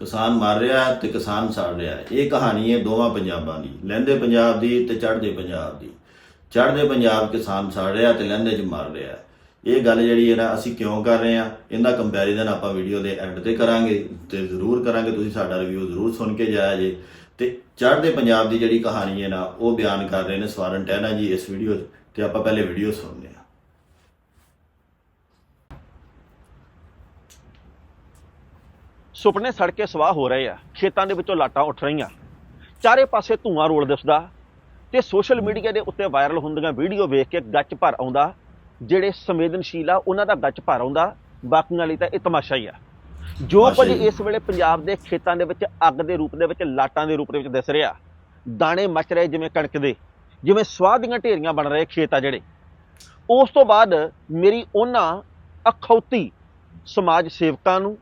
ਕਿਸਾਨ ਮਰ ਰਿਹਾ ਹੈ ਤੇ ਕਿਸਾਨ ਸੜ ਰਿਹਾ ਹੈ। ਇਹ ਕਹਾਣੀ ਹੈ ਦੋਵਾਂ ਪੰਜਾਬਾਂ ਦੀ। ਲਹਿੰਦੇ ਪੰਜਾਬ ਦੀ ਤੇ ਚੜ੍ਹਦੇ ਪੰਜਾਬ ਦੀ। ਚੜ੍ਹਦੇ ਪੰਜਾਬ ਕਿਸਾਨ ਸੜ ਰਿਹਾ ਤੇ ਲਹਿੰਦੇ 'ਚ ਮਰ ਰਿਹਾ ਇਹ ਗੱਲ ਜਿਹੜੀ ਹੈ ਨਾ, ਅਸੀਂ ਕਿਉਂ ਕਰ ਰਹੇ ਹਾਂ? ਇਹਦਾ ਕੰਪੈਰੀਜ਼ਨ ਆਪਾਂ ਵੀਡੀਓ ਦੇ ਐਂਡ ਤੇ ਕਰਾਂਗੇ ਤੇ ਜ਼ਰੂਰ ਕਰਾਂਗੇ। ਤੁਸੀਂ ਸਾਡਾ ਰਿਵਿਊ ਜ਼ਰੂਰ ਸੁਣ ਕੇ ਜਾਇਆ ਜੇ। ਤੇ ਚੜ੍ਹਦੇ ਪੰਜਾਬ ਦੀ ਜਿਹੜੀ ਕਹਾਣੀ ਹੈ ਨਾ, ਉਹ ਬਿਆਨ ਕਰ ਰਹੇ ਨੇ ਸਵਾਰਨ ਟਹਿਨਾ ਜੀ ਇਸ ਵੀਡੀਓ 'ਚ ਤੇ ਆਪਾਂ ਪਹਿਲੇ ਵੀਡੀਓ ਸੁਣਦੇ ਹਾਂ। ਸੁਪਨੇ ਸੜ ਕੇ ਸਵਾਹ ਹੋ ਰਹੇ ਆ। ਖੇਤਾਂ ਦੇ ਵਿੱਚੋਂ ਲਾਟਾਂ ਉੱਠ ਰਹੀਆਂ। ਚਾਰੇ ਪਾਸੇ ਧੂਆਂ ਰੋਲ ਦਿਸਦਾ ਤੇ ਸੋਸ਼ਲ ਮੀਡੀਆ ਦੇ ਉੱਤੇ ਵਾਇਰਲ ਹੁੰਦੀਆਂ ਵੀਡੀਓ ਵੇਖ ਕੇ ਗੱਚ ਭਰ ਆਉਂਦਾ ਜਿਹੜੇ ਸੰਵੇਦਨਸ਼ੀਲ ਆ ਉਹਨਾਂ ਦਾ ਗੱਚ ਭਰ ਆਉਂਦਾ। ਬਾਕੀਆਂ ਲਈ ਤਾਂ ਇਹ ਤਮਾਸ਼ਾ ਹੀ ਆ। ਜੋ ਕੁਝ। ਇਸ ਵੇਲੇ ਪੰਜਾਬ ਦੇ ਖੇਤਾਂ ਦੇ ਵਿੱਚ ਅੱਗ ਦੇ ਰੂਪ ਦੇ ਵਿੱਚ ਲਾਟਾਂ ਦੇ ਰੂਪ ਦੇ ਵਿੱਚ ਦਿਸ ਰਿਹਾ। ਦਾਣੇ ਮਚ ਰਹੇ ਜਿਵੇਂ ਕਣਕ ਦੇ ਜਿਵੇਂ ਸਵਾਹ ਦੀਆਂ ਢੇਰੀਆਂ ਬਣ ਰਹੇ ਖੇਤ ਆ ਜਿਹੜੇ। ਉਸ ਤੋਂ ਬਾਅਦ ਮੇਰੀ ਉਹਨਾਂ ਅਖੌਤੀ ਸਮਾਜ ਸੇਵਕਾਂ ਨੂੰ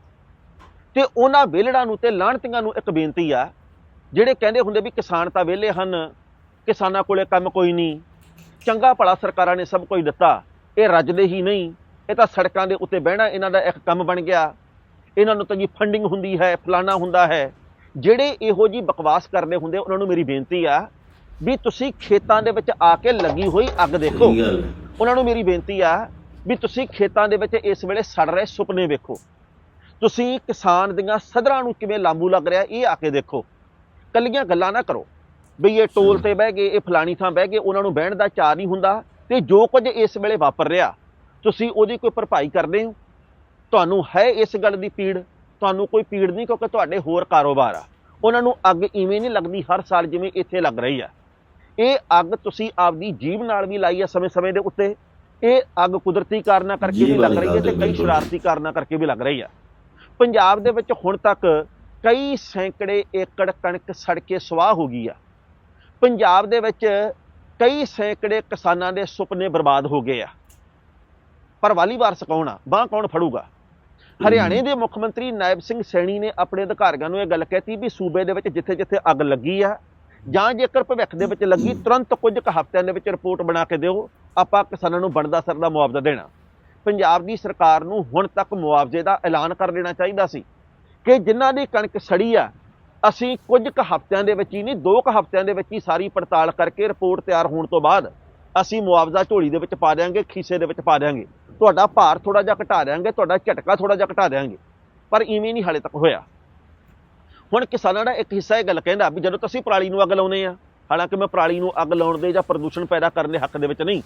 ਤੇ ਉਹਨਾਂ ਵਿਹਲੜਾਂ ਨੂੰ ਤੇ ਲਾਹਣਤੀਆਂ ਨੂੰ ਇੱਕ ਬੇਨਤੀ ਆ ਜਿਹੜੇ ਕਹਿੰਦੇ ਹੁੰਦੇ ਵੀ ਕਿਸਾਨ ਤਾਂ ਵਿਹਲੇ ਹਨ ਕਿਸਾਨਾਂ ਕੋਲੇ ਕੰਮ ਕੋਈ ਨਹੀਂ ਚੰਗਾ ਭਲਾ ਸਰਕਾਰਾਂ ਨੇ ਸਭ ਕੁਝ ਦਿੱਤਾ ਇਹ ਰੱਜਦੇ ਹੀ ਨਹੀਂ ਇਹ ਤਾਂ ਸੜਕਾਂ ਦੇ ਉੱਤੇ ਬਹਿਣਾ ਇਹਨਾਂ ਦਾ ਇੱਕ ਕੰਮ ਬਣ ਗਿਆ। ਇਹਨਾਂ ਨੂੰ ਤਾਂ ਜੀ ਫੰਡਿੰਗ ਹੁੰਦੀ ਹੈ ਫਲਾਣਾ ਹੁੰਦਾ ਹੈ। ਜਿਹੜੇ ਇਹੋ ਜੀ ਬਕਵਾਸ ਕਰਦੇ ਹੁੰਦੇ ਉਹਨਾਂ ਨੂੰ ਮੇਰੀ ਬੇਨਤੀ ਆ ਵੀ ਤੁਸੀਂ ਖੇਤਾਂ ਦੇ ਵਿੱਚ ਆ ਕੇ ਲੱਗੀ ਹੋਈ ਅੱਗ ਦੇਖੋ। ਉਹਨਾਂ ਨੂੰ ਮੇਰੀ ਬੇਨਤੀ ਆ ਵੀ ਤੁਸੀਂ ਖੇਤਾਂ ਦੇ ਵਿੱਚ ਇਸ ਵੇਲੇ ਸੜ ਰਹੇ ਸੁਪਨੇ ਵੇਖੋ। ਤੁਸੀਂ ਕਿਸਾਨ ਦੀਆਂ ਸਦਰਾਂ ਨੂੰ ਕਿਵੇਂ ਲਾਂਬੂ ਲੱਗ ਰਿਹਾ ਇਹ ਆ ਕੇ ਦੇਖੋ। ਕੱਲੀਆਂ ਗੱਲਾਂ ਨਾ ਕਰੋ। ਵੀ ਇਹ ਟੋਲ ਤੇ ਬਹਿ ਗਏ ਇਹ ਫਲਾਣੀ ਥਾਂ ਬਹਿ ਗਏ ਉਹਨਾਂ ਨੂੰ ਬਹਿਣ ਦਾ ਚਾਅ ਨਹੀਂ ਹੁੰਦਾ ਤੇ ਜੋ ਕੁਝ ਇਸ ਵੇਲੇ ਵਾਪਰ ਰਿਹਾ ਤੁਸੀਂ ਉਹਦੀ ਕੋਈ ਭਰਪਾਈ ਕਰਦੇ ਹੋ? ਤੁਹਾਨੂੰ ਹੈ ਇਸ ਗੱਲ ਦੀ ਪੀੜ? ਤੁਹਾਨੂੰ ਕੋਈ ਪੀੜ ਨਹੀਂ ਕਿਉਂਕਿ ਤੁਹਾਡੇ ਹੋਰ ਕਾਰੋਬਾਰ ਆ। ਉਹਨਾਂ ਨੂੰ ਅੱਗ ਇਵੇਂ ਨਹੀਂ ਲੱਗਦੀ ਹਰ ਸਾਲ ਜਿਵੇਂ ਇੱਥੇ ਲੱਗ ਰਹੀ ਆ। ਇਹ ਅੱਗ ਤੁਸੀਂ ਆਪਦੀ ਜੀਭ ਨਾਲ ਵੀ ਲਾਈ ਆ ਸਮੇਂ-ਸਮੇਂ ਦੇ ਉੱਤੇ। ਇਹ ਅੱਗ ਕੁਦਰਤੀ ਕਾਰਨਾਂ ਕਰਕੇ ਵੀ ਲੱਗ ਰਹੀ ਹੈ ਤੇ ਕਈ। ਸ਼ਰਾਰਤੀ ਕਾਰਨਾਂ ਕਰਕੇ ਵੀ ਲੱਗ ਰਹੀ ਆ। ਪੰਜਾਬ ਦੇ ਵਿੱਚ ਹੁਣ ਤੱਕ ਕਈ ਸੈਂਕੜੇ ਏਕੜ ਕਣਕ ਸੜ ਕੇ ਸਵਾਹ ਹੋ ਗਈ ਆ। ਪੰਜਾਬ ਦੇ ਵਿੱਚ ਕਈ ਸੈਂਕੜੇ ਕਿਸਾਨਾਂ ਦੇ ਸੁਪਨੇ ਬਰਬਾਦ ਹੋ ਗਏ ਆ। ਪਰ ਵਾਲੀ ਵਾਰਸ ਕੌਣ ਆ? ਬਾਹ ਕੌਣ ਫੜੂਗਾ? ਹਰਿਆਣੇ ਦੇ ਮੁੱਖ ਮੰਤਰੀ ਨਾਇਬ ਸਿੰਘ ਸੈਣੀ ਨੇ ਆਪਣੇ ਅਧਿਕਾਰੀਆਂ ਨੂੰ ਇਹ ਗੱਲ ਕਹਿਤੀ ਵੀ ਸੂਬੇ ਦੇ ਵਿੱਚ ਜਿੱਥੇ-ਜਿੱਥੇ ਅੱਗ ਲੱਗੀ ਆ ਜਾਂ ਜੇਕਰ ਭਵਿੱਖ ਦੇ ਵਿੱਚ ਲੱਗੀ, ਤੁਰੰਤ ਕੁਝ ਕੁ ਹਫ਼ਤਿਆਂ ਦੇ ਵਿੱਚ ਰਿਪੋਰਟ ਬਣਾ ਕੇ ਦਿਓ, ਆਪਾਂ ਕਿਸਾਨਾਂ ਨੂੰ ਬਣਦਾ ਸਰਦਾ ਮੁਆਵਜ਼ਾ ਦੇਣਾ। ਪੰਜਾਬ ਦੀ ਸਰਕਾਰ ਨੂੰ ਹੁਣ ਤੱਕ ਮੁਆਵਜ਼ੇ ਦਾ ਐਲਾਨ ਕਰ ਦੇਣਾ ਚਾਹੀਦਾ ਸੀ ਕਿ ਜਿਨ੍ਹਾਂ ਦੀ ਕਣਕ ਸੜੀ ਆ, ਅਸੀਂ ਕੁਝ ਕੁ ਹਫ਼ਤਿਆਂ ਦੇ ਵਿੱਚ ਹੀ ਨਹੀਂ, ਦੋ ਕੁ ਹਫ਼ਤਿਆਂ ਦੇ ਵਿੱਚ ਹੀ ਸਾਰੀ ਪੜਤਾਲ ਕਰਕੇ ਰਿਪੋਰਟ ਤਿਆਰ ਹੋਣ ਤੋਂ ਬਾਅਦ ਅਸੀਂ ਮੁਆਵਜ਼ਾ ਝੋਲੀ ਦੇ ਵਿੱਚ ਪਾ ਦਿਆਂਗੇ, ਖੀਸੇ ਦੇ ਵਿੱਚ ਪਾ ਦਿਆਂਗੇ। ਤੁਹਾਡਾ ਭਾਰ ਥੋੜਾ ਜਿਹਾ ਘਟਾ ਦਿਆਂਗੇ, ਤੁਹਾਡਾ ਝਟਕਾ ਥੋੜਾ ਜਿਹਾ ਘਟਾ ਦਿਆਂਗੇ, ਪਰ ਇਵੇਂ ਨਹੀਂ ਹਾਲੇ ਤੱਕ ਹੋਇਆ। ਹੁਣ ਕਿਸਾਨਾਂ ਦਾ ਇੱਕ ਹਿੱਸਾ ਇਹ ਗੱਲ ਕਹਿੰਦਾ ਵੀ ਜਦੋਂ ਤੁਸੀਂ ਪਰਾਲੀ ਨੂੰ ਅੱਗ ਲਾਉਨੇ ਆ ਹਾਲਾਂਕਿ ਮੈਂ ਪਰਾਲੀ ਨੂੰ ਅੱਗ ਲਾਉਣ ਦੇ ਜਾਂ ਪ੍ਰਦੂਸ਼ਣ ਪੈਦਾ ਕਰਨ ਦੇ ਹੱਕ ਦੇ ਵਿੱਚ ਨਹੀਂ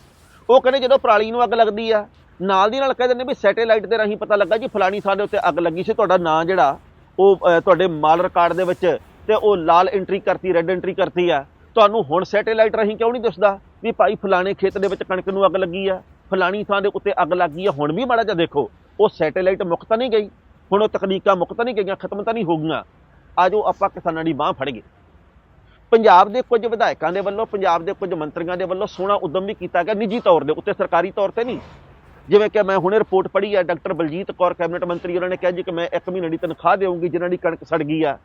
ਉਹ ਕਹਿੰਦੇ ਜਦੋਂ ਪਰਾਲੀ ਨੂੰ ਅੱਗ ਲੱਗਦੀ ਆ, ਨਾਲ ਦੀ ਨਾਲ ਕਹਿ ਦਿੰਦੇ ਵੀ ਸੈਟੇਲਾਈਟ ਦੇ ਰਾਹੀਂ ਪਤਾ ਲੱਗਾ ਜੀ ਫਲਾਣੀ ਥਾਂ ਦੇ ਉੱਤੇ ਅੱਗ ਲੱਗੀ ਸੀ, ਤੁਹਾਡਾ ਨਾਂ ਜਿਹੜਾ, ਉਹ ਤੁਹਾਡੇ ਮਾਲ ਰਿਕਾਰਡ ਦੇ ਵਿੱਚ, ਤੇ ਉਹ ਲਾਲ ਐਂਟਰੀ ਕਰਤੀ ਰੈੱਡ ਐਂਟਰੀ ਕਰਤੀ ਆ। ਤੁਹਾਨੂੰ ਹੁਣ ਸੈਟੇਲਾਈਟ ਰਾਹੀਂ ਕਿਉਂ ਨਹੀਂ ਦਿਸਦਾ ਵੀ ਭਾਈ ਫਲਾਣੇ ਖੇਤ ਦੇ ਵਿੱਚ ਕਣਕ ਨੂੰ ਅੱਗ ਲੱਗੀ ਆ, ਫਲਾਣੀ ਥਾਂ ਦੇ ਉੱਤੇ ਅੱਗ ਲੱਗੀ ਆ, ਹੁਣ ਵੀ ਮਾੜਾ ਜਿਹਾ ਦੇਖੋ, ਉਹ ਸੈਟੇਲਾਈਟ ਮੁੱਕ ਤਾਂ ਨਹੀਂ ਗਈ, ਹੁਣ ਉਹ ਤਕਨੀਕਾਂ ਮੁੱਕ ਤਾਂ ਨਹੀਂ ਗਈਆਂ, ਖਤਮ ਤਾਂ ਨਹੀਂ ਹੋ ਗਈਆਂ। ਆਜੋ ਆਪਾਂ ਕਿਸਾਨਾਂ ਦੀ ਬਾਹ ਫੜ ਗਏ। ਪੰਜਾਬ ਦੇ ਕੁਝ ਵਿਧਾਇਕਾਂ ਦੇ ਵੱਲੋਂ, ਪੰਜਾਬ ਦੇ ਕੁਝ ਮੰਤਰੀਆਂ ਦੇ ਵੱਲੋਂ ਸੋਹਣਾ ਉਦਮ ਵੀ ਕੀਤਾ ਗਿਆ ਨਿੱਜੀ ਤੌਰ ਦੇ ਉੱਤੇ, ਸਰਕਾਰੀ ਤੌਰ ਤੇ ਨਹੀਂ। ਜਿਵੇਂ ਕਿ ਮੈਂ ਹੁਣੇ ਰਿਪੋਰਟ ਪੜ੍ਹੀ ਹੈ ਡਾਕਟਰ ਬਲਜੀਤ ਕੌਰ, ਕੈਬਨਿਟ ਮੰਤਰੀ, ਉਹਨਾਂ ਨੇ ਕਿਹਾ ਜੀ ਕਿ ਮੈਂ 1 ਮਹੀਨੇ ਦੀ ਤਨਖਾਹ ਦੇਵਾਂਗੀ ਜਿਨ੍ਹਾਂ ਦੀ ਕਣਕ ਸੜ ਗਈ ਆ।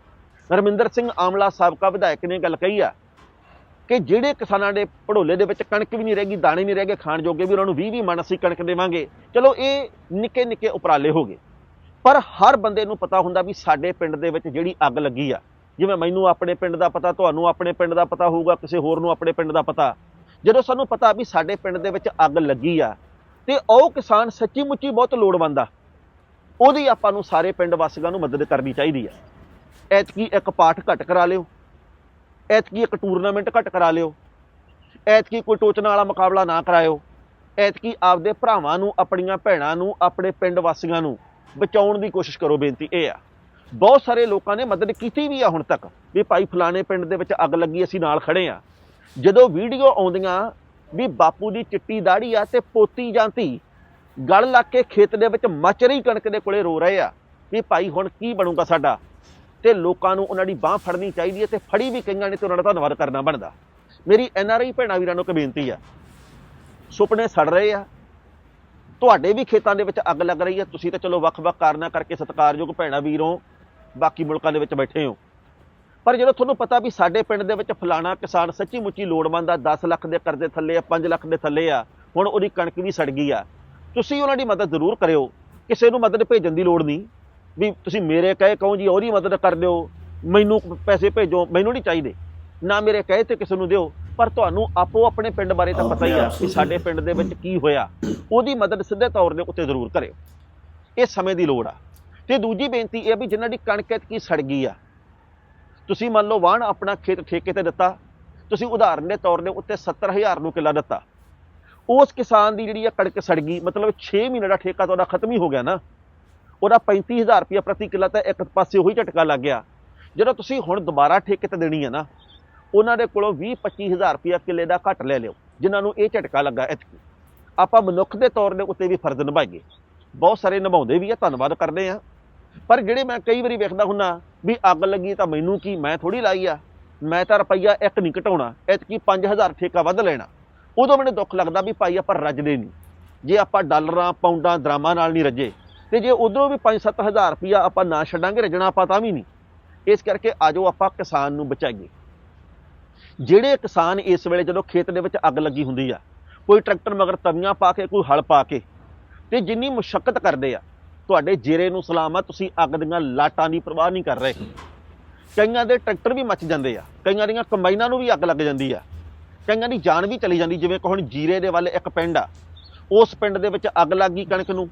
ਰਮਿੰਦਰ ਸਿੰਘ ਆਮਲਾ ਸਾਬਕਾ ਵਿਧਾਇਕ ਨੇ ਗੱਲ ਕਹੀ ਆ ਕਿ ਜਿਹੜੇ ਕਿਸਾਨਾਂ ਦੇ ਭੜੋਲੇ ਦੇ ਵਿੱਚ ਕਣਕ ਵੀ ਨਹੀਂ ਰਹਿ ਗਈ, ਦਾਣੇ ਨਹੀਂ ਰਹਿ ਗਏ, ਖਾਣ ਜੋਗੇ ਵੀ ਉਹਨਾਂ ਨੂੰ 20 20 ਮਣ ਅਸੀਂ ਕਣਕ ਦੇਵਾਂਗੇ। ਚਲੋ, ਇਹ ਨਿੱਕੇ ਨਿੱਕੇ ਉਪਰਾਲੇ ਹੋ ਗਏ। ਪਰ ਹਰ ਬੰਦੇ ਨੂੰ ਪਤਾ ਹੁੰਦਾ ਵੀ ਸਾਡੇ ਪਿੰਡ ਦੇ ਵਿੱਚ ਜਿਹੜੀ ਅੱਗ ਲੱਗੀ ਆ ਜਿਵੇਂ ਮੈਨੂੰ ਆਪਣੇ ਪਿੰਡ ਦਾ ਪਤਾ, ਤੁਹਾਨੂੰ ਆਪਣੇ ਪਿੰਡ ਦਾ ਪਤਾ ਹੋਊਗਾ, ਕਿਸੇ ਹੋਰ ਨੂੰ ਆਪਣੇ ਪਿੰਡ ਦਾ ਪਤਾ। ਜਦੋਂ ਸਾਨੂੰ ਪਤਾ ਵੀ ਸਾਡੇ ਪਿੰਡ ਦੇ ਵਿੱਚ ਅੱਗ ਲੱਗੀ ਆ, ਤੇ ਉਹ ਕਿਸਾਨ ਸੱਚੀ ਮੁੱਚੀ ਬਹੁਤ ਲੋੜਵੰਦ ਆ। ਉਹਦੀ ਆਪਾਂ ਨੂੰ ਸਾਰੇ ਪਿੰਡ ਵਾਸੀਆਂ ਨੂੰ ਮਦਦ ਕਰਨੀ ਚਾਹੀਦੀ ਆ। ਐਤਕੀ ਇੱਕ ਪਾਠ ਘੱਟ ਕਰਾ ਲਿਓ। ਐਤਕੀ ਇੱਕ ਟੂਰਨਾਮੈਂਟ ਘੱਟ ਕਰਾ ਲਿਓ। ਐਤਕੀ ਕੋਈ ਟੋਚਣਾ ਵਾਲਾ ਮੁਕਾਬਲਾ ਨਾ ਕਰਾਇਓ। ਐਤਕੀ ਆਪਦੇ ਭਰਾਵਾਂ ਨੂੰ, ਆਪਣੀਆਂ ਭੈਣਾਂ ਨੂੰ, ਆਪਣੇ ਪਿੰਡ ਵਾਸੀਆਂ ਨੂੰ ਬਚਾਉਣ ਦੀ ਕੋਸ਼ਿਸ਼ ਕਰੋ, ਬੇਨਤੀ ਇਹ ਆ। ਬਹੁਤ ਸਾਰੇ ਲੋਕਾਂ ਨੇ ਮਦਦ ਕੀਤੀ ਵੀ ਆ ਹੁਣ ਤੱਕ, ਵੀ ਭਾਈ ਫਲਾਣੇ ਪਿੰਡ ਦੇ ਵਿੱਚ ਅੱਗ ਲੱਗੀ, ਅਸੀਂ ਨਾਲ ਖੜੇ ਆ। ਜਦੋਂ ਵੀਡੀਓ ਆਉਂਦੀਆਂ ਵੀ ਬਾਪੂ ਦੀ ਚਿੱਟੀ ਦਾੜੀ ਆ ਤੇ ਪੋਤੀ ਜਾਂ ਧੀ ਗਲ ਲੱਗ ਕੇ ਖੇਤ ਦੇ ਵਿੱਚ ਮੱਚ ਰਹੀ ਕਣਕ ਦੇ ਕੋਲੇ ਰੋ ਰਹੇ ਆ, ਵੀ ਭਾਈ ਹੁਣ ਕੀ ਬਣੂਗਾ ਸਾਡਾ? ਤੇ ਲੋਕਾਂ ਨੂੰ ਉਹਨਾਂ ਦੀ ਬਾਹ ਫੜਨੀ ਚਾਹੀਦੀ ਹੈ ਤੇ ਫੜੀ ਵੀ ਕਈਆਂ ਨੇ ਤੇ ਉਹਨਾਂ ਦਾ ਧੰਨਵਾਦ ਕਰਨਾ ਬਣਦਾ। ਮੇਰੀ ਐਨ ਆਰ ਆਈ ਭੈਣਾਂ ਵੀਰਾਂ ਨੂੰ ਇੱਕ ਬੇਨਤੀ ਆ, ਸੁਪਨੇ ਸੜ ਰਹੇ ਆ, ਤੁਹਾਡੇ ਵੀ ਖੇਤਾਂ ਦੇ ਵਿੱਚ ਅੱਗ ਲੱਗ ਰਹੀ ਹੈ ਤੁਸੀਂ ਤਾਂ ਚਲੋ ਵੱਖ-ਵੱਖ ਕਾਰਨਾਂ ਕਰਕੇ ਸਤਿਕਾਰਯੋਗ ਭੈਣਾਂ ਵੀਰੋਂ ਬਾਕੀ ਮੁਲਕਾਂ ਦੇ ਵਿੱਚ ਬੈਠੇ ਹੋ। ਪਰ ਜਦੋਂ ਤੁਹਾਨੂੰ ਪਤਾ ਵੀ ਸਾਡੇ ਪਿੰਡ ਦੇ ਵਿੱਚ ਫਲਾਣਾ ਕਿਸਾਨ ਸੱਚੀ ਮੁੱਚੀ ਲੋੜਵੰਦ ਆ 10 ਲੱਖ ਦੇ ਕਰਜ਼ੇ ਥੱਲੇ ਆ 5 ਲੱਖ ਦੇ ਥੱਲੇ ਆ, ਹੁਣ ਉਹਦੀ ਕਣਕ ਵੀ ਸੜ ਗਈ ਆ। ਤੁਸੀਂ ਉਹਨਾਂ ਦੀ ਮਦਦ ਜ਼ਰੂਰ ਕਰਿਓ। ਕਿਸੇ ਨੂੰ ਮਦਦ ਭੇਜਣ ਦੀ ਲੋੜ ਨਹੀਂ। ਵੀ ਤੁਸੀਂ ਮੇਰੇ ਕਹੇ ਕਹੋ ਜੀ, ਉਹਦੀ ਮਦਦ ਕਰ ਦਿਓ। ਮੈਨੂੰ ਪੈਸੇ ਭੇਜੋ, ਮੈਨੂੰ ਨਹੀਂ ਚਾਹੀਦੇ। ਨਾ ਮੇਰੇ ਕਹੇ ਤੇ ਕਿਸੇ ਨੂੰ ਦਿਓ। ਪਰ ਤੁਹਾਨੂੰ ਆਪੋ ਆਪਣੇ ਪਿੰਡ ਬਾਰੇ ਤਾਂ ਪਤਾ ਹੀ ਆ ਆਪਣੇ ਕਿ ਸਾਡੇ ਪਿੰਡ ਦੇ ਵਿੱਚ ਕੀ ਹੋਇਆ। ਉਹਦੀ ਮਦਦ ਸਿੱਧੇ ਤੌਰ ਦੇ ਉੱਤੇ ਜ਼ਰੂਰ ਕਰਿਓ। ਇਹ ਸਮੇਂ ਦੀ ਲੋੜ ਆ। ਤੇ ਦੂਜੀ ਬੇਨਤੀ ਇਹ ਵੀ ਜਿਨ੍ਹਾਂ ਦੀ ਕਣਕ ਕੀ ਸੜ ਗਈ ਆ, ਤੁਸੀਂ ਮੰਨ ਲਓ ਵਾਹਣ ਆਪਣਾ ਖੇਤ ਠੇਕੇ ਤੇ ਦਿੱਤਾ, ਤੁਸੀਂ ਉਦਾਹਰਨ ਦੇ ਤੌਰ ਦੇ ਉੱਤੇ 70000 ਨੂੰ ਕਿੱਲਾ ਦਿੱਤਾ। ਉਸ ਕਿਸਾਨ ਦੀ ਜਿਹੜੀ ਆ ਕਣਕ ਸੜ ਗਈ, ਮਤਲਬ 6 ਮਹੀਨੇ ਦਾ ਠੇਕਾ ਤੁਹਾਡਾ ਖਤਮ ਹੀ ਹੋ ਗਿਆ ਨਾ। ਉਹਦਾ 35000 ਰੁਪਇਆ ਪ੍ਰਤੀ ਕਿੱਲਾ ਤਾਂ ਇੱਕ ਪਾਸੇ ਉਹੀ ਝਟਕਾ ਲੱਗ ਗਿਆ। ਜਦੋਂ ਤੁਸੀਂ ਹੁਣ ਦੁਬਾਰਾ ਠੇਕੇ ਤੇ ਦੇਣੀ ਹੈ ਨਾ, ਉਹਨਾਂ ਦੇ ਕੋਲੋਂ 20 25000 ਰੁਪਇਆ ਕਿੱਲੇ ਦਾ ਘੱਟ ਲੈ ਲਿਓ, ਜਿਨ੍ਹਾਂ ਨੂੰ ਇਹ ਝਟਕਾ ਲੱਗਾ ਇਤਕੀ ਆਪਾਂ ਮਨੁੱਖ ਦੇ ਤੌਰ ਦੇ ਉੱਤੇ ਵੀ ਫਰਜ਼ ਨਿਭਾਈਏ। ਬਹੁਤ ਸਾਰੇ ਨਿਭਾਉਂਦੇ ਵੀ ਆ, ਧੰਨਵਾਦ ਕਰਦੇ ਆ। ਪਰ ਜਿਹੜੇ ਮੈਂ ਕਈ ਵਾਰੀ ਵੇਖਦਾ ਹੁੰਨਾ ਵੀ ਅੱਗ ਲੱਗੀ ਤਾਂ ਮੈਨੂੰ ਕੀ, ਮੈਂ ਥੋੜੀ ਲਾਈ ਆ। ਮੈਂ ਤਾਂ ਰੁਪਈਆ ਇੱਕ ਨਹੀਂ ਘਟਾਉਣਾ ਇਤਕੀ 5000 ਠੇਕਾ ਵੱਧ ਲੈਣਾ। ਉਦੋਂ ਮੈਨੂੰ ਦੁੱਖ ਲੱਗਦਾ ਵੀ ਭਾਈ ਆਪਾਂ ਰੱਜਦੇ ਨਹੀਂ। ਜੇ ਆਪਾਂ ਡਾਲਰਾਂ, ਪਾਉਂਡਾਂ, ਦਰਾਮਾਂ ਨਾਲ ਨਹੀਂ ਰੱਜੇ, ਤੇ ਜੇ ਉਧਰੋਂ ਵੀ 5-7000 ਰੁਪਈਆ ਆਪਾਂ ਨਾ ਛੱਡਾਂਗੇ, ਰੱਜਣਾ ਆਪਾਂ ਤਾਂ ਵੀ ਨਹੀਂ। ਇਸ ਕਰਕੇ ਆਜੋ ਆਪਾਂ ਕਿਸਾਨ ਨੂੰ ਬਚਾਈਏ। ਜਿਹੜੇ ਕਿਸਾਨ ਇਸ ਵੇਲੇ ਜਦੋਂ ਖੇਤ ਦੇ ਵਿੱਚ ਅੱਗ ਲੱਗੀ ਹੁੰਦੀ ਆ, ਕੋਈ ਟਰੈਕਟਰ ਮਗਰ ਤਵੀਆਂ ਪਾ ਕੇ, ਕੋਈ ਹਲ ਪਾ ਕੇ, ਤੇ ਜਿੰਨੀ ਮੁਸ਼ਕਲ ਕਰਦੇ ਆ ਤੁਹਾਡੇ ਜੇਰੇ ਨੂੰ ਸਲਾਮ ਆ ਤੁਸੀਂ ਅੱਗ ਦੀਆਂ ਲਾਟਾਂ ਦੀ ਪਰਵਾਹ ਨਹੀਂ ਕਰ ਰਹੇ। ਕਈਆਂ ਦੇ ਟਰੈਕਟਰ ਵੀ ਮੱਚ ਜਾਂਦੇ ਆ, ਕਈਆਂ ਦੀਆਂ ਕੰਬਾਈਨਾਂ ਨੂੰ ਵੀ ਅੱਗ ਲੱਗ ਜਾਂਦੀ ਆ। ਕਈਆਂ ਦੀ ਜਾਨ ਵੀ ਚਲੀ ਜਾਂਦੀ, ਜਿਵੇਂ ਕਿ ਹੁਣ ਜੀਰੇ ਦੇ ਵੱਲ ਇੱਕ ਪਿੰਡ ਆ। ਉਸ ਪਿੰਡ ਦੇ ਵਿੱਚ ਅੱਗ ਲੱਗ ਗਈ ਕਣਕ ਨੂੰ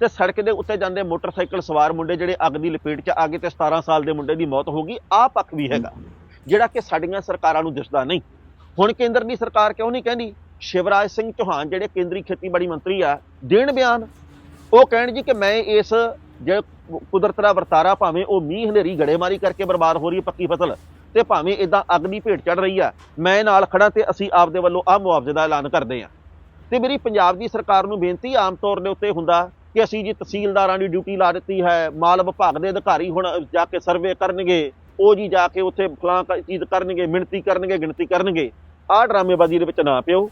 ਤੇ ਸੜਕ ਦੇ ਉੱਤੇ ਜਾਂਦੇ ਮੋਟਰਸਾਈਕਲ ਸਵਾਰ ਮੁੰਡੇ ਜਿਹੜੇ ਅੱਗ ਦੀ ਲਪੇਟ 'ਚ ਆ ਗਏ ਤੇ 17 ਸਾਲ ਦੇ ਮੁੰਡੇ ਦੀ ਮੌਤ ਹੋ ਗਈ। ਆਹ ਪੱਖ ਵੀ ਹੈਗਾ, ਜਿਹੜਾ ਕਿ ਸਾਡੀਆਂ ਸਰਕਾਰਾਂ ਨੂੰ ਦਿਸਦਾ ਨਹੀਂ। ਹੁਣ ਕੇਂਦਰ ਦੀ ਸਰਕਾਰ ਕਿਉਂ ਨਹੀਂ ਕਹਿੰਦੀ? ਸ਼ਿਵਰਾਜ ਸਿੰਘ ਚੌਹਾਨ, ਜਿਹੜੇ ਕੇਂਦਰੀ ਖੇਤੀਬਾੜੀ ਮੰਤਰੀ ਆ, ਦੇਣ ਬਿਆਨ। ਉਹ ਕਹਿਣ ਜੀ ਕਿ ਮੈਂ ਇਸ ਜੇ ਕੁਦਰਤ ਦਾ ਵਰਤਾਰਾ ਭਾਵੇਂ ਉਹ ਮੀਂਹ ਹਨੇਰੀ ਗੜੇਮਾਰੀ ਕਰਕੇ ਬਰਬਾਦ ਹੋ ਰਹੀ ਹੈ ਪੱਕੀ ਫਸਲ ਤੇ ਭਾਵੇਂ ਇਦਾਂ ਅੱਗ ਦੀ ਭੇਟ ਚੜ ਰਹੀ ਆ ਮੈਂ ਨਾਲ ਖੜਾ ਤੇ ਅਸੀਂ ਆਪਦੇ ਵੱਲੋਂ ਆਹ ਮੁਆਵਜ਼ੇ ਦਾ ਐਲਾਨ ਕਰਦੇ ਆ ਤੇ ਮੇਰੀ ਪੰਜਾਬ ਦੀ ਸਰਕਾਰ ਨੂੰ ਬੇਨਤੀ ਆਮ ਤੌਰ ਦੇ ਉੱਤੇ ਹੁੰਦਾ ਕਿ ਅਸੀਂ ਜੀ ਤਹਿਸੀਲਦਾਰਾਂ ਦੀ ਡਿਊਟੀ ਲਾ ਦਿੱਤੀ ਹੈ, ਮਾਲ ਵਿਭਾਗ ਦੇ ਅਧਿਕਾਰੀ ਹੁਣ ਜਾ ਕੇ ਸਰਵੇ ਕਰਨਗੇ, ਉਹ ਜੀ ਜਾ ਕੇ ਉੱਥੇ ਫਲਾਂ ਚੀਜ਼ ਕਰਨਗੇ, ਮਿਣਤੀ ਕਰਨਗੇ, ਗਿਣਤੀ ਕਰਨਗੇ, ਆਹ ਡਰਾਮੇਬਾਜ਼ੀ ਦੇ ਵਿੱਚ ਨਾ ਪਿਓ।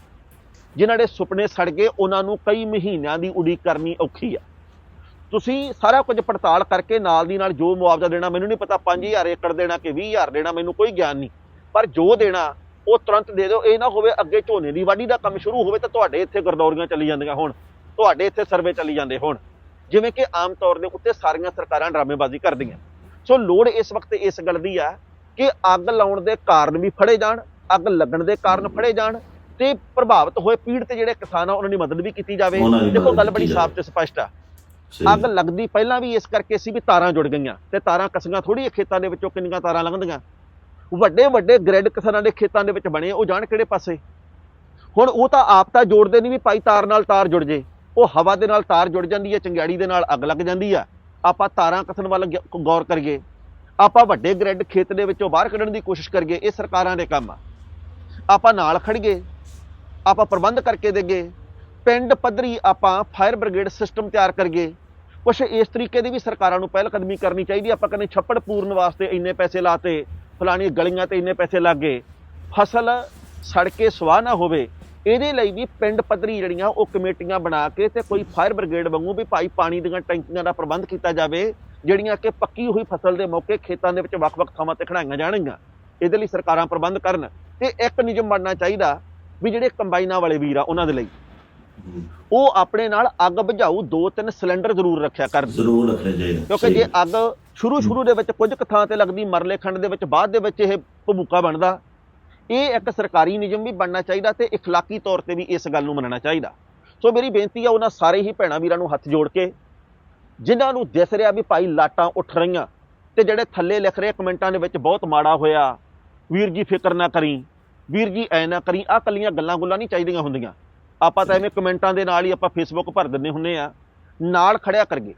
ਜਿਨ੍ਹਾਂ ਦੇ ਸੁਪਨੇ ਸੜ ਗਏ, ਉਹਨਾਂ ਨੂੰ ਕਈ ਮਹੀਨਿਆਂ ਦੀ ਉਡੀਕ ਕਰਨੀ ਔਖੀ ਆ। ਤੁਸੀਂ ਸਾਰਾ ਕੁਝ ਪੜਤਾਲ ਕਰਕੇ ਨਾਲ ਦੀ ਨਾਲ ਜੋ ਮੁਆਵਜ਼ਾ ਦੇਣਾ, ਮੈਨੂੰ ਨਹੀਂ ਪਤਾ 5000 ਏਕੜ ਦੇਣਾ ਕਿ 20000 ਦੇਣਾ, ਮੈਨੂੰ ਕੋਈ ਗਿਆਨ ਨਹੀਂ। ਪਰ ਜੋ ਦੇਣਾ, ਉਹ ਤੁਰੰਤ ਦੇ ਦਿਓ। ਇਹ ਨਾ ਹੋਵੇ ਅੱਗੇ ਝੋਨੇ ਦੀ ਵਾਢੀ ਦਾ ਕੰਮ ਸ਼ੁਰੂ ਹੋਵੇ ਤਾਂ ਤੁਹਾਡੇ ਇੱਥੇ ਗਰਦੌਰੀਆਂ ਚੱਲੀ ਜਾਂਦੀਆਂ ਹੁਣ। ਤੁਹਾਡੇ ਇੱਥੇ ਸਰਵੇ ਚੱਲੀ ਜਾਂਦੇ ਹੁਣ। ਜਿਵੇਂ ਕਿ ਆਮ ਤੌਰ ਦੇ ਉੱਤੇ ਸਾਰੀਆਂ ਸਰਕਾਰਾਂ ਡਰਾਮੇਬਾਜ਼ੀ ਕਰਦੀਆਂ। ਸੋ ਲੋੜ ਇਸ ਵਕਤ ਇਸ ਗੱਲ ਦੀ ਆ ਕਿ ਅੱਗ ਲਾਉਣ ਦੇ ਕਾਰਨ ਵੀ ਫੜੇ ਜਾਣ, ਅੱਗ ਲੱਗਣ ਦੇ ਕਾਰਨ ਫੜੇ ਜਾਣ ਤੇ ਪ੍ਰਭਾਵਿਤ ਹੋਏ ਪੀੜਤ ਜਿਹੜੇ ਕਿਸਾਨ ਆ ਉਹਨਾਂ ਦੀ ਮਦਦ ਵੀ ਕੀਤੀ ਜਾਵੇ। ਦੇਖੋ ਗੱਲ ਬੜੀ। ਸਾਫ਼ ਤੇ ਸਪਸ਼ਟ ਆ। ਅੱਗ ਲੱਗਦੀ ਪਹਿਲਾਂ ਵੀ ਇਸ ਕਰਕੇ ਸੀ ਵੀ ਤਾਰਾਂ ਜੁੜ ਗਈਆਂ ਤੇ ਤਾਰਾਂ ਕਸੀਆਂ ਥੋੜੀ ਖੇਤਾਂ ਦੇ ਵਿੱਚੋਂ ਕਿੰਨੀਆਂ ਤਾਰਾਂ ਲੰਘਦੀਆਂ। ਵੱਡੇ ਵੱਡੇ ਗ੍ਰਿਡ ਕਿਸਾਨਾਂ ਦੇ ਖੇਤਾਂ ਦੇ ਵਿੱਚ ਬਣੇ ਉਹ ਜਾਣ ਕਿਹੜੇ ਪਾਸੇ? ਹੁਣ ਉਹ ਤਾਂ ਆਪ ਤਾਂ ਜੋੜਦੇ ਨਹੀਂ ਵੀ ਪਾਈ ਤਾਰ ਨਾਲ ਤਾਰ ਜੁੜ ਜੇ। ਉਹ ਹਵਾ ਦੇ ਨਾਲ ਤਾਰ ਜੁੜ ਜਾਂਦੀ ਹੈ ਚੰਗਿਆੜੀ ਦੇ ਨਾਲ ਅੱਗ ਲੱਗ ਜਾਂਦੀ ਆ। ਆਪਾਂ ਤਾਰਾਂ ਕਸਣ ਵੱਲ ਗੌਰ ਕਰੀਏ। ਆਪਾਂ ਵੱਡੇ ਗ੍ਰਿਡ ਖੇਤ ਦੇ ਵਿੱਚੋਂ ਬਾਹਰ ਕੱਢਣ ਦੀ ਕੋਸ਼ਿਸ਼ ਕਰੀਏ ਇਹ ਸਰਕਾਰਾਂ ਦੇ ਕੰਮ ਆ। ਆਪਾਂ ਨਾਲ ਖੜੀਏ ਆਪਾਂ ਪ੍ਰਬੰਧ ਕਰਕੇ ਦੇਗੇ ਪਿੰਡ ਪੱਧਰੀ ਆਪਾਂ ਫਾਇਰ ਬ੍ਰਿਗੇਡ ਸਿਸਟਮ ਤਿਆਰ ਕਰੀਏ। ਕੁਛ ਇਸ ਤਰੀਕੇ ਦੀ ਵੀ ਸਰਕਾਰਾਂ ਨੂੰ ਪਹਿਲ ਕਦਮੀ ਕਰਨੀ ਚਾਹੀਦੀ, ਆਪਾਂ ਕਹਿੰਦੇ ਛੱਪੜ ਪੂਰਨ ਵਾਸਤੇ ਇੰਨੇ ਪੈਸੇ ਲਾਤੇ ਫਲਾਣੀ ਗਲੀਆਂ ਤੇ ਇੰਨੇ ਪੈਸੇ ਲੱਗੇ ਫਸਲ ਸੜ ਕੇ ਸਵਾਹ ਨਾ ਹੋਵੇ, ਇਹਦੇ ਲਈ ਵੀ ਪਿੰਡ ਪੱਧਰੀ ਜਿਹੜੀਆਂ ਉਹ ਕਮੇਟੀਆਂ ਬਣਾ ਕੇ ਤੇ ਕੋਈ ਫਾਇਰ ਬ੍ਰਿਗੇਡ ਵਾਂਗੂ ਵੀ ਭਾਈ ਪਾਣੀ ਦੀਆਂ ਟੈਂਕੀਆਂ ਦਾ ਪ੍ਰਬੰਧ ਕੀਤਾ ਜਾਵੇ, ਜਿਹੜੀਆਂ ਕਿ ਪੱਕੀ ਹੋਈ ਫਸਲ ਦੇ ਮੌਕੇ ਖੇਤਾਂ ਦੇ ਵਿੱਚ ਵੱਖ-ਵੱਖ ਥਾਵਾਂ ਤੇ ਖੜਾਈਆਂ ਜਾਣਗੀਆਂ। ਇਹਦੇ ਲਈ ਸਰਕਾਰਾਂ ਪ੍ਰਬੰਧ ਕਰਨ ਤੇ ਇੱਕ ਨਿਯਮ ਬਣਨਾ ਚਾਹੀਦਾ ਵੀ ਜਿਹੜੇ ਕੰਬਾਈਨਾਂ ਵਾਲੇ ਵੀਰ ਆ ਉਹਨਾਂ ਦੇ ਲਈ ਹੂੰ। ਉਹ ਆਪਣੇ ਨਾਲ ਅੱਗ ਬੁਝਾਊ ਦੋ ਤਿੰਨ ਸਿਲੰਡਰ ਜ਼ਰੂਰ ਰੱਖਿਆ ਕਰਨ ਜ਼ਰੂਰ ਰੱਖਣੇ ਚਾਹੀਦੇ ਕਿਉਂਕਿ ਜੇ ਅੱਗ ਸ਼ੁਰੂ ਸ਼ੁਰੂ ਦੇ ਵਿੱਚ ਕੁਝ ਕੁ ਥਾਂ ਤੇ ਲੱਗਦੀ ਮਰਲੇ ਖੰਡ ਦੇ ਵਿੱਚ ਬਾਅਦ ਦੇ ਵਿੱਚ ਇਹ ਭਬੂਕਾ ਬਣਦਾ ਇਹ ਇੱਕ ਸਰਕਾਰੀ ਨਿਯਮ ਵੀ ਬਣਨਾ ਚਾਹੀਦਾ ਤੇ اخلاقی ਤੌਰ ਤੇ ਵੀ ਇਸ ਗੱਲ ਨੂੰ ਮੰਨਣਾ ਚਾਹੀਦਾ ਸੋ ਮੇਰੀ ਬੇਨਤੀ ਆ ਉਹਨਾਂ ਸਾਰੇ ਹੀ ਭੈਣਾਂ ਵੀਰਾਂ ਨੂੰ ਹੱਥ ਜੋੜ ਕੇ ਜਿਨ੍ਹਾਂ ਨੂੰ ਦਿਸ ਰਿਹਾ ਵੀ ਭਾਈ ਲਾਟਾਂ ਉੱਠ ਰਹੀਆਂ ਤੇ ਜਿਹੜੇ ਥੱਲੇ ਲਿਖ ਰਹੇ ਕਮੈਂਟਾਂ ਦੇ ਵਿੱਚ ਬਹੁਤ ਮਾੜਾ ਹੋਇਆ ਵੀਰ ਜੀ ਫਿਕਰ ਨਾ ਕਰੀ। ਵੀਰ ਜੀ ਐ ਨਾ ਕਰੀ, ਆਹ ਕੱਲੀਆਂ ਗੱਲਾਂ ਗੁੱਲਾਂ ਨਹੀਂ ਚਾਹੀਦੀਆਂ ਹੁੰਦੀਆਂ। ਆਪਾਂ ਤਾਂ ਐਵੇਂ ਕਮੈਂਟਾਂ ਦੇ ਨਾਲ ਹੀ ਆਪਾਂ ਫੇਸਬੁੱਕ ਭਰ ਦਿੰਦੇ ਹੁੰਨੇ ਆ। ਨਾਲ ਖੜਿਆ ਕਰਗੇ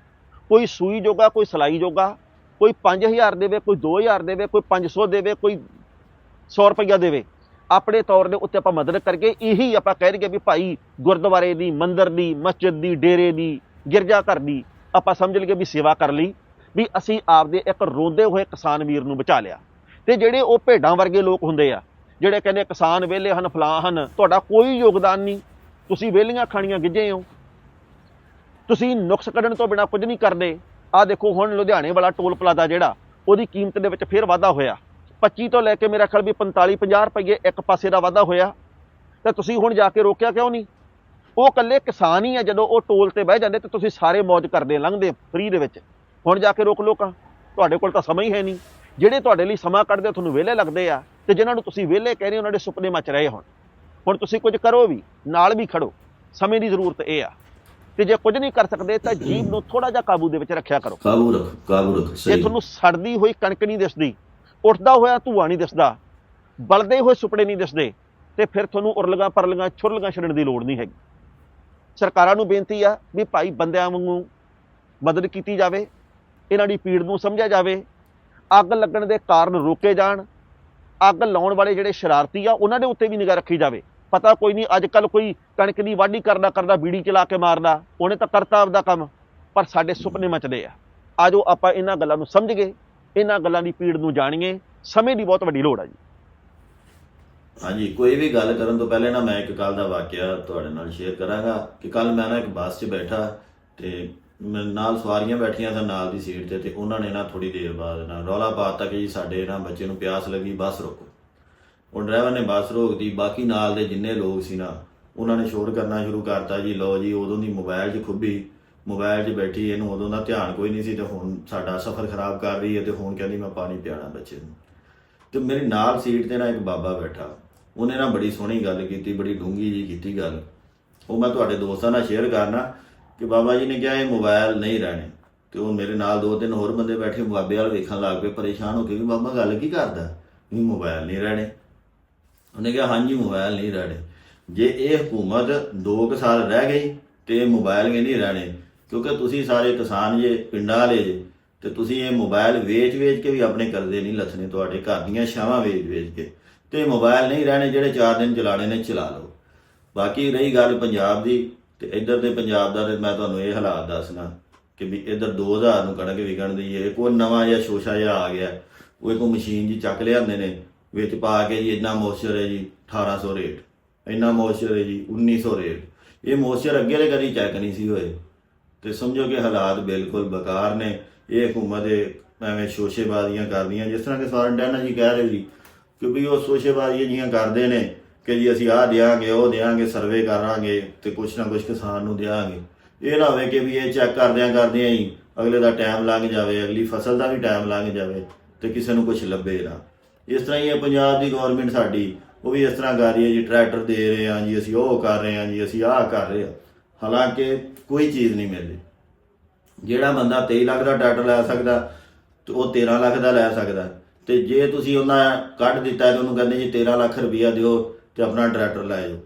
ਕੋਈ ਸੂਈ ਜੋਗਾ, ਕੋਈ ਸਲਾਈ ਜੋਗਾ, ਕੋਈ 5000 ਦੇਵੇ, ਕੋਈ 2000 ਦੇਵੇ, ਕੋਈ 500 ਦੇਵੇ, ਕੋਈ 100 ਰੁਪਈਆ ਦੇਵੇ। ਆਪਣੇ ਤੌਰ ਦੇ ਉੱਤੇ ਆਪਾਂ ਮਦਦ ਕਰਕੇ ਇਹੀ ਆਪਾਂ ਕਹਿ ਰਹੀਏ ਵੀ ਭਾਈ ਗੁਰਦੁਆਰੇ ਦੀ, ਮੰਦਿਰ ਦੀ, ਮਸਜਿਦ ਦੀ, ਡੇਰੇ ਦੀ ਗਿਰਜਾ ਘਰ ਦੀ ਆਪਾਂ ਸਮਝ ਲਈਏ ਵੀ ਸੇਵਾ ਕਰ ਲਈ, ਵੀ ਅਸੀਂ ਆਪਦੇ ਇੱਕ ਰੋਂਦੇ ਹੋਏ ਕਿਸਾਨ ਵੀਰ ਨੂੰ ਬਚਾ ਲਿਆ। ਤੇ ਜਿਹੜੇ ਉਹ ਭੇਡਾਂ ਵਰਗੇ ਲੋਕ ਹੁੰਦੇ ਆ, ਜਿਹੜੇ ਕਹਿੰਦੇ ਕਿਸਾਨ ਵਿਹਲੇ ਹਨ ਫਲਾਂ ਹਨ, ਤੁਹਾਡਾ ਕੋਈ ਯੋਗਦਾਨ ਨਹੀਂ। ਤੁਸੀਂ ਵਿਹਲੀਆਂ ਖਾਣੀਆਂ ਗਿੱਜੇ ਹੋ। ਤੁਸੀਂ ਨੁਕਸ ਕੱਢਣ ਤੋਂ ਬਿਨਾ ਕੁਝ ਨਹੀਂ ਕਰਦੇ। ਆ ਦੇਖੋ ਹੁਣ ਲੁਧਿਆਣੇ ਵਾਲਾ ਟੋਲ ਪਲਾਜ਼ਾ ਜਿਹੜਾ, ਉਹਦੀ ਕੀਮਤ ਦੇ ਵਿੱਚ ਫਿਰ ਵਾਧਾ ਹੋਇਆ। 25 ਤੋਂ ਲੈ ਕੇ ਮੇਰਾ ਖਿਆਲ ਵੀ 45 50 ਰੁਪਏ ਇੱਕ ਪਾਸੇ ਦਾ ਵਾਧਾ ਹੋਇਆ। ਤੇ ਤੁਸੀਂ ਹੁਣ ਜਾ ਕੇ ਰੋਕਿਆ ਕਿਉਂ ਨਹੀਂ? ਉਹ ਇਕੱਲੇ ਕਿਸਾਨ ਹੀ ਆ, ਜਦੋਂ ਉਹ ਟੋਲ ਤੇ ਬਹਿ ਜਾਂਦੇ ਤੇ ਤੁਸੀਂ ਸਾਰੇ ਮौज ਕਰਦੇ ਲੰਘਦੇ ਫ੍ਰੀ ਦੇ ਵਿੱਚ। ਹੁਣ ਜਾ ਕੇ ਰੋਕ ਲੋਕਾਂ। ਤੁਹਾਡੇ ਕੋਲ ਤਾਂ ਸਮਾਂ ਹੀ ਹੈ ਨਹੀਂ। ਜਿਹੜੇ ਤੁਹਾਡੇ ਲਈ ਸਮਾਂ ਕੱਢਦੇ ਤੁਹਾਨੂੰ ਵਿਹਲੇ ਲੱਗਦੇ ਆ ਤੇ ਜਿਨ੍ਹਾਂ ਨੂੰ ਤੁਸੀਂ ਵਿਹਲੇ ਕਹਿ ਰਹੇ ਹੋ, ਉਹਨਾਂ ਦੇ ਸੁਪਨੇ ਮਚ ਰਹੇ ਹੁਣ। ਹੁਣ ਤੁਸੀਂ ਕੁਝ ਕਰੋ ਵੀ ਨਾਲ ਵੀ ਖੜੋ। ਸਮੇਂ ਦੀ ਜ਼ਰੂਰਤ ਇਹ ਆ। ਤੇ ਜੇ ਕੁਝ ਨਹੀਂ ਕਰ ਸਕਦੇ ਤਾਂ ਜੀਭ ਨੂੰ ਥੋੜਾ ਜਿਹਾ ਕਾਬੂ ਦੇ ਵਿੱਚ ਰੱਖਿਆ ਕਰੋ। ਕਾਬੂ ਰੱਖ ਕਾਬੂ ਰੱਖ ਜੇ ਸਹੀ। ਤੁਹਾਨੂੰ ਸੜਦੀ ਹੋਈ ਕਣਕ ਨਹੀਂ ਦਿਸਦੀ ਉੱਠਦਾ ਹੋਇਆ ਧੂਆ ਨਹੀਂ ਦਿਸਦਾ ਬਲਦੇ ਹੋਏ ਸੁਪਨੇ ਨਹੀਂ ਦਿਸਦੇ ਤੇ ਫਿਰ ਤੁਹਾਨੂੰ ਉਰਲਗਾ ਪਰਲਗਾ ਛੁਰਲਗਾ ਛੱਡਣ ਦੀ ਲੋੜ ਨਹੀਂ ਹੈਗੀ। ਸਰਕਾਰਾਂ ਨੂੰ ਬੇਨਤੀ ਆ ਵੀ ਭਾਈ ਬੰਦਿਆਂ ਵਾਂਗੂ ਮਦਦ ਕੀਤੀ ਜਾਵੇ ਇਹਨਾਂ ਦੀ ਪੀੜ ਨੂੰ ਸਮਝਿਆ ਜਾਵੇ ਅੱਗ ਲੱਗਣ ਦੇ ਕਾਰਨ ਰੋਕੇ ਜਾਣ, ਅੱਗ ਲਾਉਣ ਵਾਲੇ ਜਿਹੜੇ ਸ਼ਰਾਰਤੀ ਆ, ਉਹਨਾਂ ਦੇ ਉੱਤੇ ਵੀ ਨਿਗਾਹ ਰੱਖੀ ਜਾਵੇ। ਪਤਾ ਕੋਈ ਨਹੀਂ, ਅੱਜ ਕੱਲ ਕੋਈ ਕਣਕ ਦੀ ਵਾਢੀ ਕਰਦਾ ਕਰਦਾ ਬੀੜੀ ਚਲਾ ਕੇ ਮਾਰਦਾ, ਉਹਨੇ ਤਾਂ ਕਰਤਾ ਆਪਦਾ ਕੰਮ। ਪਰ ਸਾਡੇ ਸੁਪਨੇ ਮਚਦੇ ਆ। ਆਜੋ ਆਪਾਂ ਇਹਨਾਂ ਗੱਲਾਂ ਨੂੰ ਸਮਝ ਗਏ, ਇਹਨਾਂ ਗੱਲਾਂ ਦੀ ਪੀੜ ਨੂੰ ਜਾਣੀਏ। ਸਮੇਂ ਦੀ ਬਹੁਤ ਵੱਡੀ ਲੋੜ ਆ ਜੀ। ਹਾਂਜੀ, ਕੋਈ ਵੀ ਗੱਲ ਕਰਨ ਤੋਂ ਪਹਿਲੇ ਨਾ ਮੈਂ ਇੱਕ ਕੱਲ ਦਾ ਵਾਕਿਆ ਤੁਹਾਡੇ ਨਾਲ ਸ਼ੇਅਰ ਕਰਾਂਗਾ ਕਿ ਕੱਲ ਮੈਂ ਨਾ ਇੱਕ ਬੱਸ 'ਚ ਬੈਠਾ ਤੇ ਮੇਰੇ ਨਾਲ ਸਵਾਰੀਆਂ ਬੈਠੀਆਂ ਸਨ ਨਾਲ ਦੀ ਸੀਟ ਤੇ ਤੇ ਉਹਨਾਂ ਨੇ ਨਾ ਥੋੜੀ ਦੇਰ ਬਾਅਦ ਨਾ ਰੌਲਾ ਪਾਤਾ ਕਿ ਜੀ ਸਾਡੇ ਨਾ ਬੱਚੇ ਨੂੰ ਪਿਆਸ ਲੱਗੀ, ਬੱਸ ਰੋਕੋ। ਉਹ ਡਰਾਈਵਰ ਨੇ ਬੱਸ ਰੋਕਦੀ ਬਾਕੀ ਨਾਲ ਦੇ ਜਿੰਨੇ ਲੋਕ ਸੀ ਨਾ, ਉਹਨਾਂ ਨੇ ਸ਼ੋਰ ਕਰਨਾ ਸ਼ੁਰੂ ਕਰਤਾ ਜੀ, ਲਓ ਜੀ, ਉਦੋਂ ਦੀ ਮੋਬਾਈਲ 'ਚ ਖੁੱਬੀ, ਮੋਬਾਈਲ 'ਚ ਬੈਠੀ, ਇਹਨੂੰ ਉਦੋਂ ਦਾ ਧਿਆਨ ਕੋਈ ਨਹੀਂ ਸੀ ਤੇ ਹੁਣ ਸਾਡਾ ਸਫ਼ਰ ਖਰਾਬ ਕਰ ਰਹੀ ਹੈ ਤੇ ਹੁਣ ਕਹਿੰਦੀ ਮੈਂ ਪਾਣੀ ਪਿਆਣਾ ਬੱਚੇ ਨੂੰ। ਤੇ ਮੇਰੇ ਨਾਲ ਸੀਟ ਤੇ ਨਾ ਇੱਕ ਬਾਬਾ ਬੈਠਾ, ਉਹਨੇ ਨਾ ਬੜੀ ਸੋਹਣੀ ਗੱਲ ਕੀਤੀ, ਬੜੀ ਡੂੰਗੀ ਜੀ ਕੀਤੀ ਗੱਲ। ਉਹ ਮੈਂ ਤੁਹਾਡੇ ਦੋਸਤਾਂ ਨਾਲ ਸ਼ੇਅਰ ਕਰਨਾ ਕਿ ਬਾਬਾ ਜੀ ਨੇ ਕਿਹਾ ਇਹ ਮੋਬਾਈਲ ਨਹੀਂ ਰਹਿਣੇ। ਤੇ ਉਹ ਮੇਰੇ ਨਾਲ ਦੋ ਤਿੰਨ ਹੋਰ ਬੰਦੇ ਬੈਠੇ ਬਾਬੇ ਵਾਲ ਵੇਖਣ ਲੱਗ ਪਏ, ਪਰੇਸ਼ਾਨ ਹੋ ਕੇ ਵੀ ਬਾਬਾ ਗੱਲ ਕੀ ਕਰਦਾ? ਵੀ ਮੋਬਾਈਲ ਨਹੀਂ ਰਹਿਣੇ। ਉਹਨੇ ਕਿਹਾ, ਹਾਂਜੀ ਮੋਬਾਈਲ ਨਹੀਂ ਰਹਿਣੇ। ਜੇ ਇਹ ਹਕੂਮਤ 2 ਸਾਲ ਰਹਿ ਗਈ ਤੇ ਇਹ ਮੋਬਾਈਲ ਵੀ ਨਹੀਂ ਰਹਿਣੇ, ਕਿਉਂਕਿ ਤੁਸੀਂ ਸਾਰੇ ਕਿਸਾਨ ਜੇ, ਪਿੰਡਾਂ ਵਾਲੇ ਜੇ, ਤੇ ਤੁਸੀਂ ਇਹ ਮੋਬਾਈਲ ਵੇਚ-ਵੇਚ ਕੇ ਵੀ ਆਪਣੇ ਕਰਜ਼ੇ ਨਹੀਂ ਲੱਥਣੇ, ਤੁਹਾਡੇ ਘਰ ਦੀਆਂ ਛਾਵਾਂ ਵੇਚ-ਵੇਚ ਕੇ। ਤੇ ਮੋਬਾਈਲ ਨਹੀਂ ਰਹਿਣੇ, ਜਿਹੜੇ 4 ਦਿਨ ਚਲਾਣੇ ਨੇ, ਚਲਾ ਲਓ। ਬਾਕੀ ਰਹੀ ਗੱਲ ਪੰਜਾਬ ਦੀ ਤੇ ਇੱਧਰ ਦੇ ਪੰਜਾਬ ਦਾ ਤੇ ਮੈਂ ਤੁਹਾਨੂੰ ਇਹ ਹਾਲਾਤ ਦੱਸਣਾ ਕਿ ਵੀ ਇੱਧਰ 2000 ਨੂੰ ਕਣਕ ਵਿਕਣ ਦੀ ਹੈ। ਕੋਈ ਨਵਾਂ ਜਿਹਾ ਸ਼ੋਸ਼ਾ ਜਿਹਾ ਆ ਗਿਆ। ਉਹ ਇੱਕ ਮਸ਼ੀਨ ਜੀ ਚੱਕ ਲਿਆਉਂਦੇ ਨੇ, ਵਿੱਚ ਪਾ ਕੇ ਜੀ ਇੰਨਾ ਮੋਇਸਚਰ ਹੈ ਜੀ 1800 ਰੇਟ। ਇੰਨਾ ਮੋਇਸਚਰ ਹੈ ਜੀ 1900 ਰੇਟ। ਇਹ ਮੋਇਸਚਰ ਅੱਗੇ ਦੇ ਕਦੀ ਚੈੱਕ ਨਹੀਂ ਸੀ ਹੋਏ। ਤੇ ਸਮਝੋ ਕਿ ਹਾਲਾਤ ਬਿਲਕੁਲ ਬੇਕਾਰ ਨੇ। ਇਹ ਹਕੂਮਤ ਦੇ ਐਵੇਂ ਸ਼ੋਸ਼ੇਬਾਜ਼ੀਆਂ ਕਰਦੀਆਂ। ਜਿਸ ਤਰ੍ਹਾਂ ਕਿ ਸਾਰਨ ਡੈਨਾ ਜੀ ਕਹਿ ਰਹੇ ਸੀ ਕਿਉਂਕਿ ਉਹ ਸ਼ੋਸ਼ੇਬਾਜ਼ੀਆਂ ਜੀਆਂ ਕਰਦੇ ਨੇ। ਕਿ ਜੀ ਅਸੀਂ ਆਹ ਦਿਆਂਗੇ, ਉਹ ਦਿਆਂਗੇ ਸਰਵੇ ਕਰਾਂਗੇ ਤੇ ਕੁਛ ਨਾ ਕੁਛ ਕਿਸਾਨ ਨੂੰ ਦਿਆਂਗੇ। ਇਹ ਨਾ ਹੋਵੇ ਕਿ ਵੀ ਇਹ ਚੈੱਕ ਕਰਦਿਆਂ ਕਰਦਿਆਂ ਹੀ ਅਗਲੇ ਦਾ ਟਾਈਮ ਲੰਘ ਜਾਵੇ, ਅਗਲੀ ਫਸਲ ਦਾ ਵੀ ਟਾਈਮ ਲੰਘ ਜਾਵੇ ਤੇ ਕਿਸੇ ਨੂੰ ਕੁਛ ਲੱਭੇ ਨਾ। ਇਸ ਤਰ੍ਹਾਂ ਹੀ ਇਹ ਪੰਜਾਬ ਦੀ ਗਵਰਨਮੈਂਟ ਸਾਡੀ, ਉਹ ਵੀ ਇਸ ਤਰ੍ਹਾਂ ਕਰ ਰਹੀ ਹੈ ਜੀ ਟਰੈਕਟਰ ਦੇ ਰਹੇ ਹਾਂ ਜੀ, ਅਸੀਂ ਉਹ ਕਰ ਰਹੇ ਹਾਂ ਜੀ, ਅਸੀਂ ਆਹ ਕਰ ਰਹੇ ਹਾਂ। ਹਾਲਾਂਕਿ ਕੋਈ ਚੀਜ਼ ਨਹੀਂ ਮਿਲ ਰਹੀ ਜਿਹੜਾ ਬੰਦਾ 23 ਲੱਖ ਦਾ ਟਰੈਕਟਰ ਲੈ ਸਕਦਾ, ਤੇ ਉਹ 13 ਲੱਖ ਦਾ ਲੈ ਸਕਦਾ। ਤੇ ਜੇ ਤੁਸੀਂ ਉਹਨਾਂ ਕੱਢ ਦਿੱਤਾ ਤੇ ਉਹਨੂੰ ਕਹਿੰਦੇ ਜੀ 13 ਲੱਖ ਰੁਪਇਆ ਦਿਓ ਤੇ ਆਪਣਾ ਟਰੈਕਟਰ ਲੈ ਜਾਓ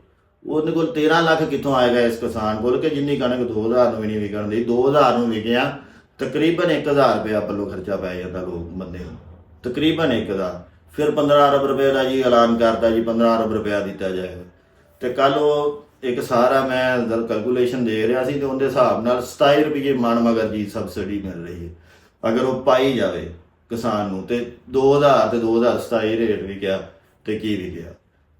ਉਹਦੇ ਕੋਲ 13 ਲੱਖ ਕਿੱਥੋਂ ਆਏਗਾ ਇਸ ਕਿਸਾਨ ਕੋਲ ਕਿ ਜਿੰਨੀ ਕਣਕ 2000 ਨੂੰ ਵੀ ਨਹੀਂ ਵਿਕਣ ਦੀ 2000 ਨੂੰ ਵਿਕਿਆ, ਤਕਰੀਬਨ 1000 ਰੁਪਇਆ ਪੱਲੋ ਖਰਚਾ ਪੈ ਜਾਂਦਾ ਲੋਕ ਬੰਦੇ ਨੂੰ। ਤਕਰੀਬਨ 1 ਦਾ ਫਿਰ 15 ਅਰਬ ਰੁਪਏ ਦਾ ਜੀ ਐਲਾਨ ਕਰਦਾ ਜੀ 15 ਅਰਬ ਰੁਪਇਆ ਦਿੱਤਾ ਜਾਏਗਾ। ਤੇ ਕੱਲ ਉਹ ਇੱਕ ਸਾਰਾ ਮੈਂ ਕੈਲਕੂਲੇਸ਼ਨ ਦੇ ਰਿਹਾ ਸੀ ਤੇ ਉਹਦੇ ਹਿਸਾਬ ਨਾਲ 27 ਰੁਪਏ ਮਨ ਮਗਰ ਜੀ ਸਬਸਿਡੀ ਮਿਲ ਰਹੀ ਹੈ। ਅਗਰ ਉਹ ਪਾਈ ਜਾਵੇ ਕਿਸਾਨ ਨੂੰ ਤੇ 2000 ਤੇ 2027 ਰੇਟ ਵੀ ਗਿਆ ਤੇ ਕੀ ਵੀ ਗਿਆ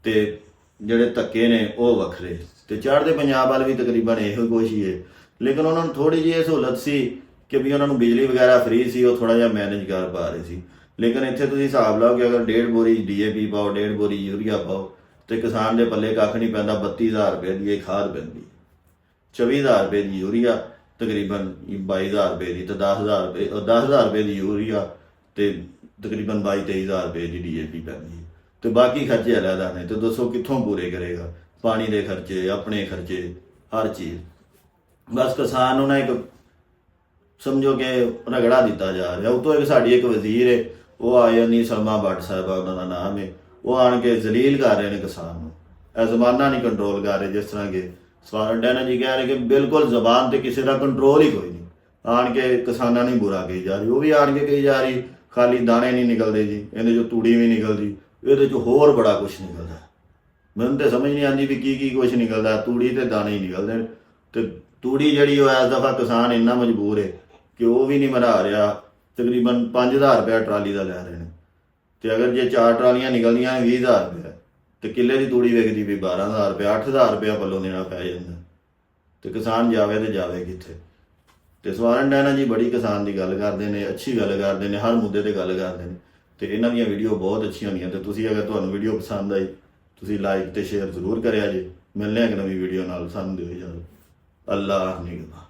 ਤੇ ਜਿਹੜੇ ਧੱਕੇ ਨੇ, ਉਹ ਵੱਖਰੇ। ਤੇ ਚੜ੍ਹਦੇ ਪੰਜਾਬ ਵਾਲ ਵੀ ਤਕਰੀਬਨ ਇਹੋ ਕੁਛ ਹੀ ਹੈ ਲੇਕਿਨ ਉਹਨਾਂ ਨੂੰ ਥੋੜੀ ਜਿਹੀ ਇਹ ਸਹੂਲਤ ਸੀ ਕਿ ਵੀ ਉਹਨਾਂ ਨੂੰ ਬਿਜਲੀ ਵਗੈਰਾ ਫ੍ਰੀ ਸੀ, ਉਹ ਥੋੜਾ ਜਿਹਾ ਮੈਨੇਜ ਕਰ ਪਾ ਰਹੇ ਸੀ। ਲੇਕਿਨ ਇੱਥੇ ਤੁਸੀਂ ਹਿਸਾਬ ਲਾਓ ਕਿ ਅਗਰ ਡੇਢ ਬੋਰੀ ਡੀਏਪੀ ਪਾਓ, ਡੇਢ ਬੋਰੀ ਯੂਰੀਆ ਪਾਓ, ਤੇ ਕਿਸਾਨ ਦੇ ਪੱਲੇ ਕੱਖ ਨਹੀਂ ਪੈਂਦਾ 32000 ਰੁਪਏ ਦੀ ਇਹ ਖਾਦ ਪੈਂਦੀ। 24000 ਰੁਪਏ ਦੀ ਯੂਰੀਆ, ਤਕਰੀਬਨ 22000 ਰੁਪਏ ਦੀ, ਤੇ 10000 ਰੁਪਏ ਉਹ 10000 ਰੁਪਏ ਦੀ ਯੂਰੀਆ, ਤੇ ਤਕਰੀਬਨ 22 23000 ਰੁਪਏ ਦੀ ਡੀਏਪੀ ਪੈਂਦੀ। ਹੈ ਤੇ ਬਾਕੀ ਖਰਚੇ ਅਲੱਗ ਨੇ ਤੇ ਦੱਸੋ ਕਿੱਥੋਂ ਪੂਰੇ ਕਰੇਗਾ? ਪਾਣੀ ਦੇ ਖਰਚੇ, ਆਪਣੇ ਖਰਚੇ, ਹਰ ਚੀਜ਼। ਬਸ ਕਿਸਾਨ ਨੂੰ ਨਾ ਇੱਕ ਸਮਝੋ ਕਿ ਰਗੜਾ ਦਿੱਤਾ ਜਾ ਰਿਹਾ। ਉਤੋਂ ਇੱਕ ਸਾਡੀ ਇੱਕ ਵਜ਼ੀਰ ਹੈ ਉਹ ਆਇਆ ਨਹੀਂ ਸਲਮਾ ਭੱਟ ਸਾਹਿਬਾ ਉਹਨਾਂ ਦਾ ਨਾਮ ਹੈ ਉਹ ਆਣ ਕੇ ਜ਼ਲੀਲ ਕਰ ਰਹੇ ਨੇ ਕਿਸਾਨ ਨੂੰ। ਇਹ ਜ਼ਬਾਨਾਂ ਨਹੀਂ ਕੰਟਰੋਲ ਕਰ ਰਹੇ ਜਿਸ ਤਰ੍ਹਾਂ ਕਿ ਸਵਾਰਨ ਡੈਨਾ ਜੀ ਕਹਿ ਰਹੇ ਕਿ ਬਿਲਕੁਲ ਜ਼ਬਾਨ ਤੇ ਕਿਸੇ ਦਾ ਕੰਟਰੋਲ ਹੀ ਕੋਈ ਨਹੀਂ। ਆਣ ਕੇ ਕਿਸਾਨਾਂ ਨੂੰ ਬੁਰਾ ਕਹੀ ਜਾ ਰਹੀ। ਉਹ ਵੀ ਆਣ ਕੇ ਕਹੀ ਜਾ ਰਹੀ, ਖਾਲੀ ਦਾਣੇ ਨਹੀਂ ਨਿਕਲਦੇ ਜੀ, ਇਹਦੇ ਚੋਂ ਤੂੜੀ ਵੀ ਨਿਕਲਦੀ। ਇਹਦੇ ਚੋਂ ਹੋਰ ਬੜਾ ਕੁਝ ਨਿਕਲਦਾ। ਮੈਨੂੰ ਤੇ ਸਮਝ ਨਹੀਂ ਆਉਂਦੀ ਵੀ ਕੀ ਕੀ ਕੁਝ ਨਿਕਲਦਾ। ਤੂੜੀ ਤੇ ਦਾਣੇ ਹੀ ਨਿਕਲਦੇ ਨੇ। ਤੇ ਤੂੜੀ ਜਿਹੜੀ ਉਹ ਇਸ ਦਫਾ ਕਿਸਾਨ ਇੰਨਾ ਮਜਬੂਰ ਹੈ ਕਿ ਉਹ ਵੀ ਨਹੀਂ ਮਰਾ ਰਿਹਾ। ਤਕਰੀਬਨ 5000 ਰੁਪਏ ਟਰਾਲੀ ਦਾ ਲੈ ਰਹੇ ਨੇ। ਤੇ ਅਗਰ ਜੇ ਚਾਰ ਟਰਾਲੀਆਂ ਨਿਕਲਦੀਆਂ 20000 ਰੁਪਏ ਤੇ ਕਿੱਲੇ ਦੀ ਤੂੜੀ ਵਿਕਦੀ ਵੀ 12000 ਰੁਪਏ 8000 ਰੁਪਏ ਪੱਲੋਂ ਦੇਣਾ ਪੈ ਜਾਂਦਾ। ਤੇ ਕਿਸਾਨ ਜਾਵੇ ਤੇ ਜਾਵੇ ਕਿੱਥੇ? ਤੇ ਸਵਾਰਨ ਡੈਨਾ ਜੀ ਬੜੀ ਕਿਸਾਨ ਦੀ ਗੱਲ ਕਰਦੇ ਨੇ, ਅੱਛੀ ਗੱਲ ਕਰਦੇ ਨੇ, ਹਰ ਮੁੱਦੇ ਤੇ ਗੱਲ ਕਰਦੇ ਨੇ। ਤੇ ਇਹਨਾਂ ਦੀਆਂ ਵੀਡੀਓ ਬਹੁਤ ਅੱਛੀਆਂ ਹੁੰਦੀਆਂ ਤੇ ਤੁਸੀਂ ਅਗਰ ਤੁਹਾਨੂੰ ਵੀਡੀਓ ਪਸੰਦ ਆਈ, ਤੁਸੀਂ ਲਾਈਕ ਤੇ ਸ਼ੇਅਰ ਜ਼ਰੂਰ ਕਰਿਆ ਜੇ। ਮਿਲਨੇ ਆ ਇੱਕ ਨਵੀਂ ਵੀਡੀਓ ਨਾਲ। ਸਾਨੂੰ ਦਿਓ ਇਜਾਜ਼ਤ। ਅੱਲਾਹ ਨਿਗਮਾ